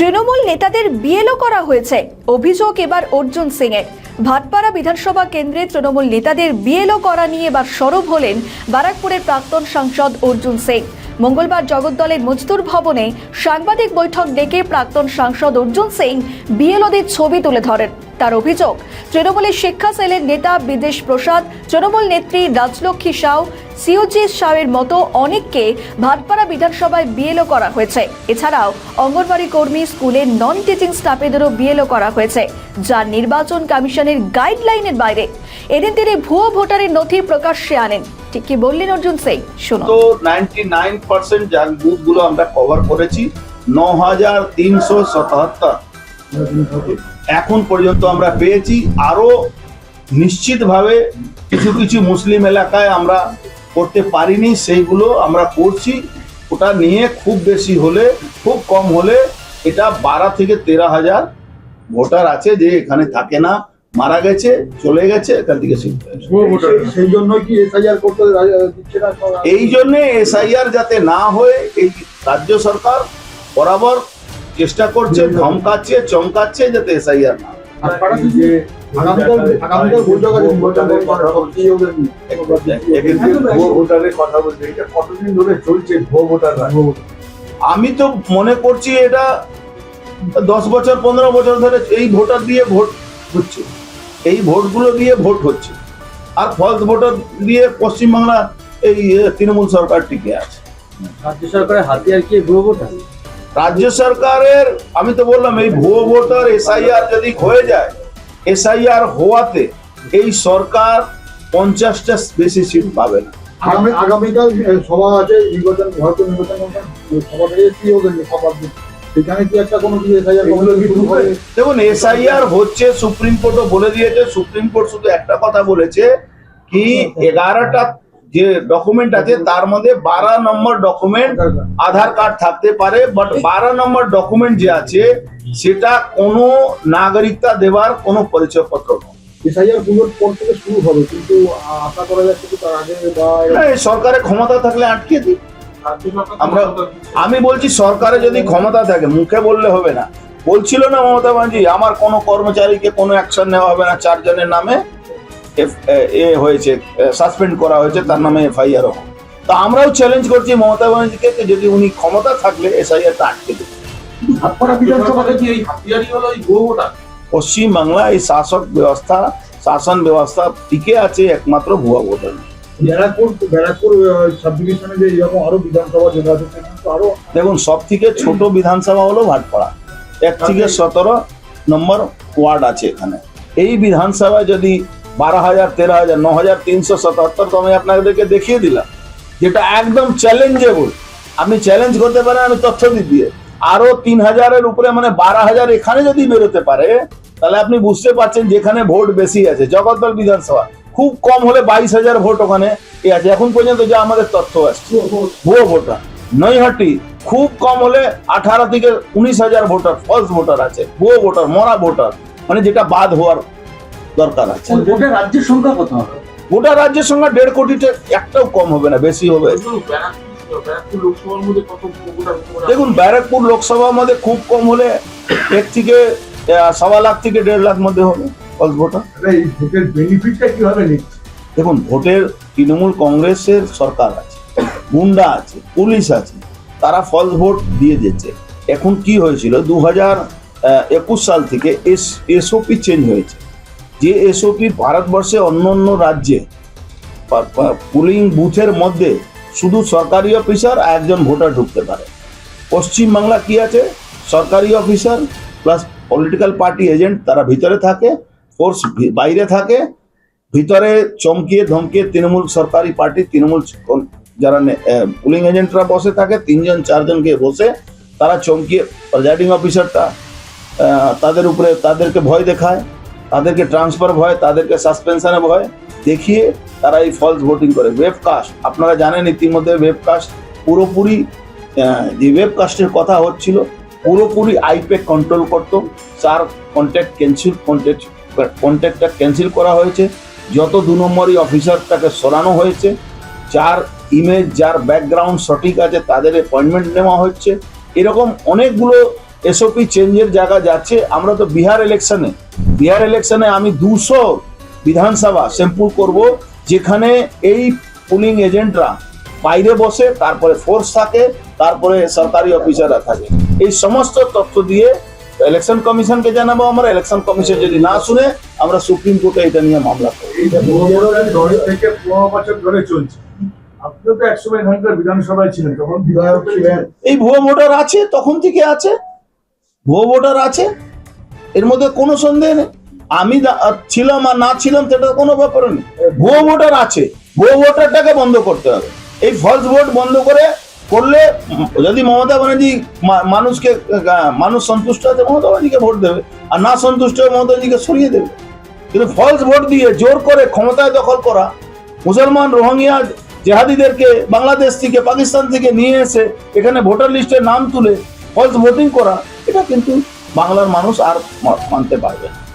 তৃণমূল নেতাদের বিএলও করা হয়েছে। অভিযোগ এবার অর্জুন সিং এর ভাটপাড়া বিধানসভা কেন্দ্রে তৃণমূল নেতাদের বিএলও করা নিয়ে এবার সরব হলেন বারাকপুরের প্রাক্তন সাংসদ অর্জুন সিং। মঙ্গলবার জগদ্দলের মজদুর ভবনে সাংবাদিক বৈঠক ডেকে প্রাক্তন সাংসদ অর্জুন সিং বিএলওদের ছবি তুলে ধরেন। তার অভিযোগ। তৃণমূলের শিক্ষা সেলের নেতা বিদেশ প্রসাদ, তৃণমূল নেত্রী রাজলক্ষ্মী সাউ, সিওজি সাউয়ের মতো অনেককে ভাটপাড়া বিধানসভায় বিএলও করা হয়েছে। এছাড়াও অঙ্গনবাড়ি কর্মী স্কুলের নন টিচিং স্টাফেদেরও বিএলও করা হয়েছে, যা নির্বাচন কমিশনের গাইডলাইনের বাইরে। এদিন তিনি ভুয়ো ভোটারের নথি প্রকাশ্যে আনেন। ঠিক কি বললেন অর্জুন সিং শুনুন। তো নাইনটি নাইন পার্সেন্ট যার বুথগুলো আমরা কভার করেছি ন হাজার তিনশো সাতাত্তর। এখন পর্যন্ত আমরা পেয়েছি। আরও নিশ্চিতভাবে কিছু কিছু মুসলিম এলাকায় আমরা করতে পারিনি সেইগুলো আমরা করছি। ওটা নিয়ে খুব বেশি হলে খুব কম হলে এটা বারো থেকে তেরো হাজার ভোটার আছে যে এখানে থাকে না মারা গেছে চলে গেছে এখান থেকে সেই- জন্য কি এসআইআর করতে? এই জন্য এসআইআর যাতে না হয়ে এই রাজ্য সরকার বরাবর চেষ্টা করছে ধমকাচ্ছে চমকাচ্ছে যাতে এসআইআর না আমি তো মনে করছি এটা দশ বছর পনেরো বছর ধরে এই ভোটার দিয়ে ভোট হচ্ছে। এই ভোটগুলো দিয়ে ভোট হচ্ছে। আর ফলস ভোটার দিয়ে পশ্চিমবাংলা এই তৃণমূল সরকার টিকে আছে। রাজ্য সরকারের হাতিয়ার কি ভুয়ো ভোটার? রাজ্য সরকারের আমি তো বললাম এই ভুয়ো ভোটার এসআইআর যদি হয়ে যায় এসআইআর হওয়াতে এই সরকার পঞ্চাশটা বেশি সিট পাবে না। আগামীকাল সভা আছে নির্বাচন ভারতীয় নির্বাচন সভা থেকে কি হবে সভা দেখুন এসআইআর হচ্ছে সুপ্রিম কোর্টও বলে দিয়েছে সুপ্রিম কোর্ট শুধু একটা কথা বলেছে কি এগারোটা যে ডকুমেন্ট আছে তার মধ্যে বারো নম্বর ডকুমেন্ট আধার কার্ড থাকতে পারে বাট বারো নম্বর ডকুমেন্ট যে আছে সেটা কোনো নাগরিকতা দেওয়ার কোনো পরিচয়পত্র নয়। এসআইআর পুজোর পর থেকে শুরু হবে কিন্তু আশা করা যাচ্ছে কি তার আগে বা সরকারের ক্ষমতা থাকলে আটকে দিই। আমরা আমি বলছি সরকারে যদি ক্ষমতা থাকে মুখে বললে হবে না। বলছিল না মমতা ব্যানার্জি আমার কোনো কর্মচারীকে কোনো অ্যাকশন নেওয়া হবে না চারজনের নামে। এফ- এ- হয়েছে সাসপেন্ড করা হয়েছে তার নামে এফআইআর তা আমরাও চ্যালেঞ্জ করছি মমতা ব্যানার্জিকে যদি উনি ক্ষমতা থাকলে এসআইআরটা আটকে দেবে। বিধানসভাতে এই শাসক ব্যবস্থা শাসন ব্যবস্থা টিকে আছে একমাত্র ভুয়া ভোটার। দেখুন সব থেকে ছোট বিধানসভা হলো ভাটপাড়া। এক থেকে সতেরো নম্বর ওয়ার্ড আছে এখানে। এই বিধানসভায় যদি বারো হাজার তেরো হাজার ন হাজার তিনশো সাতাত্তর তো আমি আপনাদেরকে দেখিয়ে দিলাম। যেটা একদম চ্যালেঞ্জেবল আপনি চ্যালেঞ্জ করতে পারেন আমি তথ্য দিয়ে দিয়ে। আরও তিন হাজারের উপরে মানে বারো হাজার এখানে যদি বেরোতে পারে তাহলে আপনি বুঝতে পারছেন যেখানে ভোট বেশি আছে। জগদ্দল বিধানসভা। খুব কম হলে বাইশ হাজার ভোট ওখানে এ আছে। এখন পর্যন্ত যা আমাদের তথ্য আসছে। ভুয়ো ভোটার। নৈহাটি খুব কম হলে আঠারো থেকে উনিশ হাজার ভোটার ফলস ভোটার আছে। ভুয়ো ভোটার মরা ভোটার। মানে যেটা বাদ হওয়ার দরকার আছে। ভোটের রাজ্যের সংখ্যা কত হবে? গোটা রাজ্যের সঙ্গে দেড় কোটিতে একটাও কম হবে না বেশি হবে? দেখুন ব্যারাকপুর লোকসভার মধ্যে খুব কম হলে এক থেকে আহ, লাখ থেকে দেড় লাখ মধ্যে হবে ফলস ভোটার ভোটের বেনিফিটটা কীভাবে নিচ্ছে? দেখুন ভোটের তৃণমূল কংগ্রেসের সরকার আছে গুন্ডা আছে পুলিশ আছে তারা ফলস ভোট দিয়ে দিচ্ছে এখন কি হয়েছিল? দু হাজার একুশ সাল থেকে এস এসওপি চেঞ্জ হয়েছে। যে এসওপি ভারতবর্ষে অন্য অন্য রাজ্যে পুলিং বুথের মধ্যে শুধু সরকারি অফিসার আর একজন ভোটার ঢুকতে পারে। পশ্চিমবাংলা কি আছে? সরকারি officer plus political party agent তারা ভিতরে থাকে ফোর্স বাইরে থাকে, ভিতরে চমকিয়ে ধমকিয়ে তৃণমূল সরকারি পার্টি তৃণমূল যারা পুলিং এজেন্টরা বসে থাকে, তিনজন চারজনকে বসে তারা চমকিয়ে প্রেজাইডিং অফিসারটা তাদের উপরে তাদেরকে ভয় দেখায়। তাদেরকে ট্রান্সফার ভয়, তাদেরকে সাসপেনশনে ভয়, দেখিয়ে তারা এই ফলস ভোটিং করে। ওয়েবকাস্ট আপনারা জানেন ইতিমধ্যে ওয়েবকাস্ট পুরোপুরি যে ওয়েবকাস্টের কথা হচ্ছিল, পুরোপুরি আইপ্যাক কন্ট্রোল করতো। তার কন্ট্যাক্ট ক্যান্সেল কন্ট্যাক্ট কন্ট্যাক্টটা ক্যান্সেল করা হয়েছে। যত দু নম্বরই অফিসারটাকে সরানো হয়েছে। যার ইমেজ যার ব্যাকগ্রাউন্ড সঠিক আছে, তাদের অ্যাপয়েন্টমেন্ট নেওয়া হচ্ছে। এরকম অনেকগুলো এসওপি চেঞ্জের জায়গা যাচ্ছে। আমরা তো বিহার ইলেকশনে বিহার ইলেকশনে আমি দুশো বিধানসভা স্যাম্পল করব যেখানে এই পুলিং এজেন্টরা বাইরে বসে তারপরে ফোর্স থাকে তারপরে সরকারি অফিসাররা থাকে। এই সমস্ত তথ্য দিয়ে ইলেকশন কমিশনকে জানাব আমরা। ইলেকশন কমিশন যদি না শুনে আমরা সুপ্রিম কোর্টে এটা নিয়ে মামলা করব। থেকে বছর ধরে চলছে। আপনিও তো একসময় এখানকার বিধানসভায় ছিলেন তখন বিধায়ক ছিলেন। এই ভুয়ো ভোটার আছে? তখন থেকে আছে? ভুয়ো ভোটার আছে? এর মধ্যে কোনো সন্দেহ নেই। আমি ছিলাম আর না ছিলাম সেটা কোনো ব্যাপার নেই। ভুয়ো ভোটার আছে, ভুয়ো ভোটারটাকে বন্ধ করতে হবে। এই ফলস ভোট বন্ধ করে করলে যদি মমতা ব্যানার্জি মানুষকে মানুষ সন্তুষ্ট আছে, মমতা ব্যানার্জিকে ভোট দেবে। আর না সন্তুষ্ট হয়ে মমতা ব্যানার্জিকে সরিয়ে দেবে। কিন্তু ফলস ভোট দিয়ে জোর করে ক্ষমতায় দখল করা, মুসলমান রোহিঙ্গিয়া জেহাদিদেরকে, বাংলাদেশ থেকে, পাকিস্তান থেকে নিয়ে এসে এখানে ভোটার লিস্টে নাম তুলে ফলস ভোটিং করা, এটা কিন্তু বাংলার মানুষ আর মানতে পারবে না।